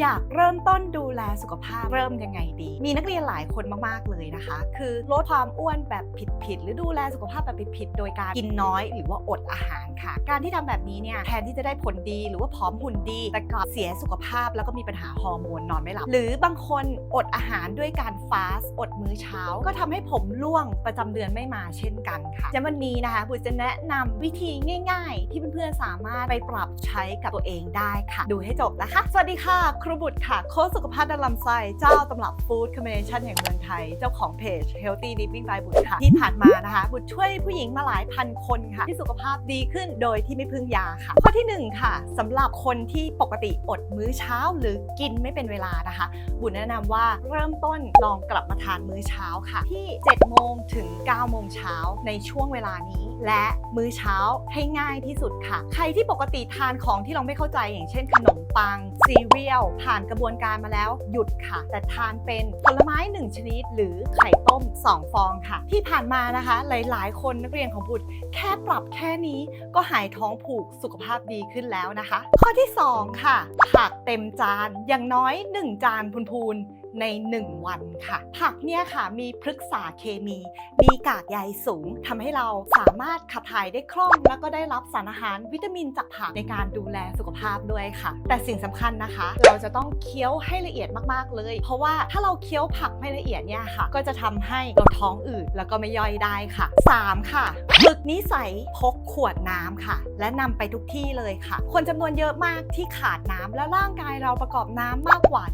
อยากเริ่มต้นดูแลสุขภาพเริ่มยังไงดี มีนักเรียนหลายคนมากๆเลยนะคะ คือลดความอ้วนแบบผิดๆหรือดูแลสุขภาพแบบผิดๆโดยการกินน้อยหรือว่าอดอาหารค่ะ การที่ทำแบบนี้เนี่ยแทนที่จะได้ผลดีหรือว่าผอมหุ่นดี แต่กลับเสียสุขภาพแล้วก็มีปัญหาฮอร์โมนนอนไม่หลับหรือบางคนอดอาหารด้วยการฟาสต์อดมื้อเช้า ก็ทำให้ผมร่วงประจำเดือนไม่มาเช่นกันค่ะและวันนี้นะคะบุจะแนะนำวิธีง่าย ๆ ที่เพื่อนๆสามารถไปปรับใช้กับตัวเองได้ค่ะ ดูให้จบนะคะ สวัสดีค่ะครูบุตรค่ะ โค้ชสุขภาพด้านลำไส้เจ้าตำรับฟู้ดคอมบิเนชันแห่งเมืองไทย เจ้าของเพจ Healthy Living by บุตรค่ะ ที่ผ่านมานะคะ บุตรช่วยผู้หญิงมาหลายพันคนค่ะ ที่สุขภาพดีขึ้นโดยที่ไม่พึ่งยาค่ะ ข้อที่หนึ่งค่ะสำหรับคนที่ปกติอดมื้อเช้าหรือกินไม่เป็นเวลานะคะ บุญแนะนำว่าเริ่มต้นลองกลับมาทานมื้อเช้าค่ะ ที่ 7 โมงถึง 9 โมงเช้าในช่วงเวลานี้ และมื้อเช้าให้ง่ายที่สุดค่ะ ใครที่ปกติทานของที่เราไม่เข้าใจอย่างเช่นขนมปังซีเรียลผ่านกระบวนการมาแล้วหยุดค่ะ แต่ทานเป็นผลไม้ 1 ชนิด หรือไข่ต้ม 2 ฟองค่ะ ที่ผ่านมานะคะ หลาย ๆ คนนักเรียนของบุตรแค่ปรับแค่นี้ก็หายท้องผูกสุขภาพดีขึ้นแล้วนะคะ ข้อที่ 2 ค่ะผักเต็มจานอย่างน้อย 1 จานพูนๆ ใน 1 วันค่ะ ผักเนี่ยค่ะมีพฤกษาเคมี มีกากใยสูงทำให้เราสามารถขับถ่ายได้คล่อง แล้วก็ได้รับสารอาหารวิตามินจากผักในการดูแลสุขภาพด้วยค่ะ แต่สิ่งสำคัญนะคะ เราจะต้องเคี้ยวให้ละเอียดมากๆเลย เพราะว่าถ้าเราเคี้ยวผักไม่ละเอียดเนี่ยค่ะ ก็จะทำให้เราท้องอืดแล้วก็ไม่ย่อยได้ค่ะ 3 ค่ะฝึกนิสัยพกขวดน้ำค่ะ และนำไปทุกที่เลยค่ะ คนจำนวนเยอะมากที่ขาดน้ำแล้วร่างกายเราประกอบน้ำมากกว่า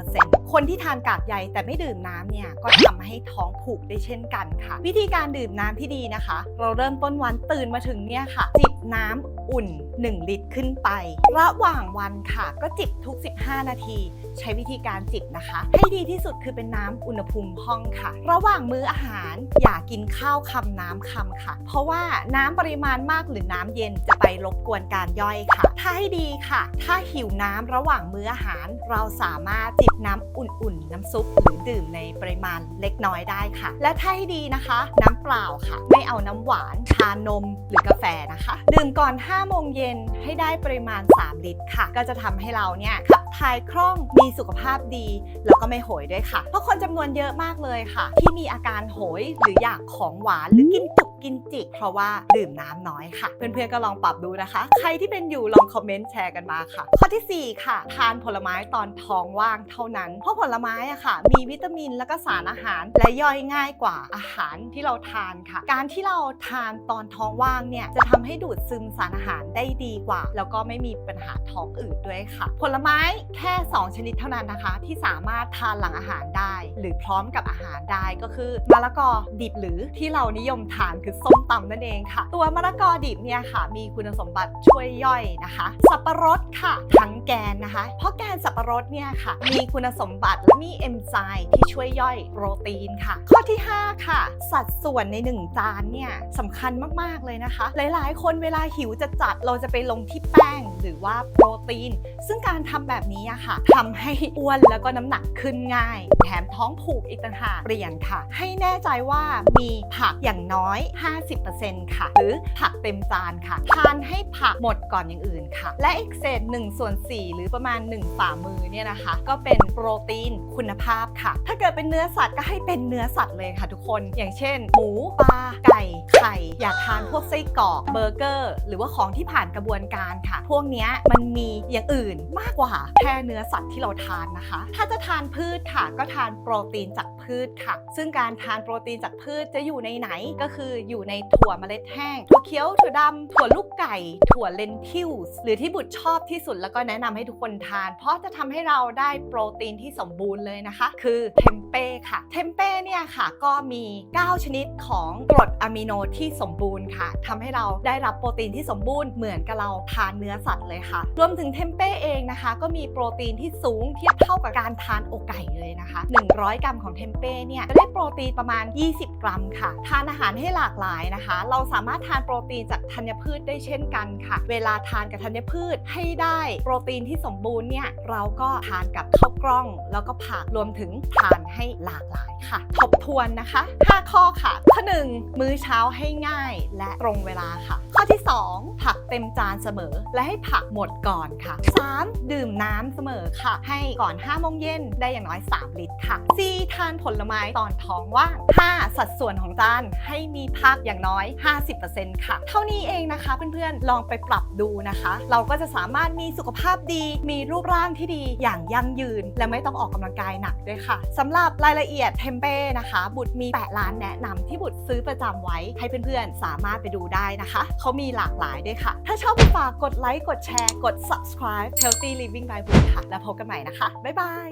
70%คนที่ทานกากใยแต่ไม่ดื่มน้ำเนี่ยก็ทำให้ท้องผูกได้เช่นกันค่ะ วิธีการดื่มน้ำที่ดีนะคะ เราเริ่มต้นวันตื่นมาถึงเนี่ยค่ะจิบน้ำอุ่น 1 ลิตรขึ้นไป ระหว่างวันค่ะ ก็จิบทุก 15 นาที ใช้วิธีการจิบนะคะ ให้ดีที่สุดคือเป็นน้ำอุณหภูมิห้องค่ะ ระหว่างมื้ออาหารอย่ากินข้าวคำน้ำคำค่ะ เพราะว่าน้ำปริมาณมากหรือน้ำเย็นจะไปรบกวนการย่อยค่ะ ถ้าให้ดีค่ะ ถ้าหิวน้ำระหว่างมื้ออาหาร เราสามารถจิบน้ำอุ่นๆ น้ำซุปหรือดื่มในปริมาณเล็กน้อยได้ค่ะ และถ้าให้ดีนะคะ น้ำเปล่าค่ะ ไม่เอาน้ำหวาน ชานมหรือกาแฟนะคะดื่มก่อน 5 โมงเย็นให้ได้ปริมาณ 3 ลิตรค่ะ ก็จะทำให้เราเนี่ย ขับถ่ายคล่อง มีสุขภาพดี แล้วก็ไม่โหยด้วยค่ะ เพราะคนจำนวนเยอะมากเลยค่ะ ที่มีอาการโหยหรืออยากของหวานหรือกินจุกกินจิก เพราะว่าดื่มน้ำน้อยค่ะ เพื่อนๆก็ลองปรับดูนะคะ ใครที่เป็นอยู่ลองคอมเมนต์แชร์กันมาค่ะ ข้อทีสี่ 4 ค่ะ ทานผลไม้ตอนท้องว่างเท่านั้น เพราะผลไม้อะค่ะ มีวิตามินและก็สารอาหาร และย่อยง่ายกว่าอาหารที่เราทานค่ะ การที่เราทานตอนท้องว่างเนี่ยจะทำให้ดูดซึมสารอาหารได้ดีกว่า แล้วก็ไม่มีปัญหาท้องอืดด้วยค่ะ ผลไม้แค่ 2 ชนิดเท่านั้นนะคะ ที่สามารถทานหลังอาหารได้ หรือพร้อมกับอาหารได้ก็คือมะละกอดิบหรือที่เรานิยมทานคือส้มตำนั่นเองค่ะ ตัวมะละกอดิบเนี่ยค่ะ มีคุณสมบัติช่วยย่อยนะคะ สับปะรดค่ะ ทั้งแกนนะคะ เพราะแกนสับปะรดเนี่ยค่ะ มีคุณสมบัติและมีเอนไซม์ที่ช่วยย่อยโปรตีนค่ะ ข้อที่ 5 ค่ะ สัดส่วนใน 1 จานเนี่ยสำคัญมากๆเลยนะคะ หลายๆ คนเวลาหิวจะจัดเราจะไปลงที่แป้งหรือว่าโปรตีน ซึ่งการทำแบบนี้อะค่ะทำให้อ้วนแล้วก็น้ำหนักขึ้นง่าย แถมท้องผูกอีกต่างหากเปลี่ยนค่ะ ให้แน่ใจว่ามีผักอย่างน้อย 50%ค่ะ หรือผักเต็มจานค่ะทานให้ผักหมดก่อนอย่างอื่นค่ะ และอีกเศษ1ส่วน4หรือประมาณ 1 ฝ่ามือเนี่ยนะคะ ก็เป็นโปรตีนคุณภาพค่ะ ถ้าเกิดเป็นเนื้อสัตว์ก็ให้เป็นเนื้อสัตว์เลยค่ะทุกคน อย่างเช่น หมูปลาไก่ไข่ อย่าทานพวกไส้กรอกเบอร์เกอร์ หรือว่าของที่ผ่านกระบวนการค่ะพวกนี้มันมีอย่างอื่นมากกว่าแค่เนื้อสัตว์ที่เราทานนะคะ ถ้าจะทานพืชค่ะ ก็ทานโปรตีนจากพืชค่ะ ซึ่งการทานโปรตีนจากพืชจะอยู่ในไหนก็คืออยู่ในถั่วเมล็ดแห้งถั่วเขียวถั่วดำถั่วลูกไก่ ถั่วเลนทิลส์หรือที่บุตรชอบที่สุดแล้วก็แนะนำให้ทุกคนทาน เพราะจะทำให้เราได้โปรตีนที่สมบูรณ์เลยนะคะ คือเทมเป้ค่ะ เทมเป้เนี่ยค่ะก็มี 9 ชนิดของกรดอะมิโนที่สมบูรณ์ค่ะทำให้เราได้รับโปรตีนที่สมบูรณ์เหมือนกับเราทานเนื้อสัตว์เลยค่ะ รวมถึงเทมเป้เองนะคะ ก็มีโปรตีนที่สูงเทียบเท่ากับการทานอกไก่เลยนะคะ 100 กรัมของเทมเป้เนี่ยจะได้โปรตีนประมาณ 20 กรัมค่ะ ทานอาหารให้หลากหลายนะคะ เราสามารถทานโปรตีนจากธัญพืชได้เช่นกันค่ะ เวลาทานกับธัญพืชให้ได้โปรตีนที่สมบูรณ์เนี่ยเราก็ทานกับข้าวกล้อง แล้วก็ผักรวมถึงทานให้หลากหลายค่ะ ทบทวนนะคะ 5 ข้อค่ะ ข้อ 1 มื้อเช้าให้ง่ายและตรงเวลาค่ะ ข้อที่ 2 ผักเต็มจานเสมอและให้ผักหมดก่อนค่ะ 3. ดื่มน้น้ำเสมอค่ะ ให้ก่อน5โมงเย็นได้อย่างน้อย 3 ลิตรค่ะ C ทานผลไม้ตอนท้องว่าง 5 สัดส่วนของจานให้มีผักอย่างน้อย 50%ค่ะ เท่านี้เองนะคะเพื่อนๆลองไปปรับดูนะคะ เราก็จะสามารถมีสุขภาพดี มีรูปร่างที่ดีอย่างยั่งยืน และไม่ต้องออกกำลังกายหนักด้วยค่ะสำหรับรายละเอียดเทมเป้นะคะ บุตรมีแปะร้านแนะนำที่บุตรซื้อประจำไว้ให้เพื่อนๆสามารถไปดูได้นะคะเขามีหลากหลายด้วยค่ะ ถ้าชอบฝากกดไลค์ กดแชร์ กด subscribe Healthy Living by บุตรค่ะ แล้วพบกันใหม่นะคะ บ๊ายบาย